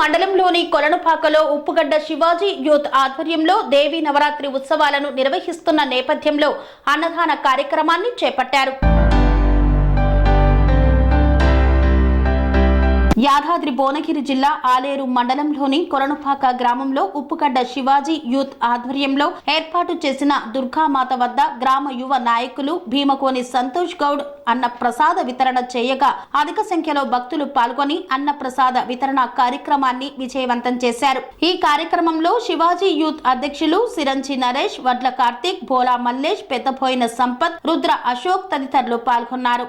మండలంలోని కొలనుపాకలో ఉప్పుగడ్డ శివాజీ యూత్ ఆధ్వర్యంలో దేవీ నవరాత్రి ఉత్సవాలను నిర్వహిస్తున్న నేపథ్యంలో అన్నదాన కార్యక్రమాన్ని చేపట్టారు. యాదాద్రి భువనగిరి జిల్లా ఆలేరు మండలంలోని కొరణపాక గ్రామంలో ఉప్పుగడ్డ శివాజీ యూత్ ఆధ్వర్యంలో ఏర్పాటు చేసిన దుర్గామాత వద్ద గ్రామ యువ నాయకులు భీమకోని సంతోష్ గౌడ్ అన్న ప్రసాద వితరణ చేయగా అధిక సంఖ్యలో భక్తులు పాల్గొని అన్న ప్రసాద వితరణ కార్యక్రమాన్ని విజయవంతం చేశారు. ఈ కార్యక్రమంలో శివాజీ యూత్ అధ్యక్షులు సిరంజి నరేష్ వడ్ల కార్తీక్ భోలా మల్లేష్ పెద్దపోయిన సంపత్ రుద్ర అశోక్ తదితరులు పాల్గొన్నారు.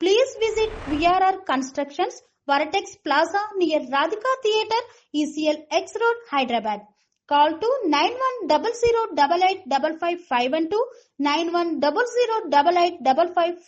Please visit VRR Constructions, Varatex Plaza near Radhika Theatre, ECL X Road, Hyderabad. Call to 9100885551 91008855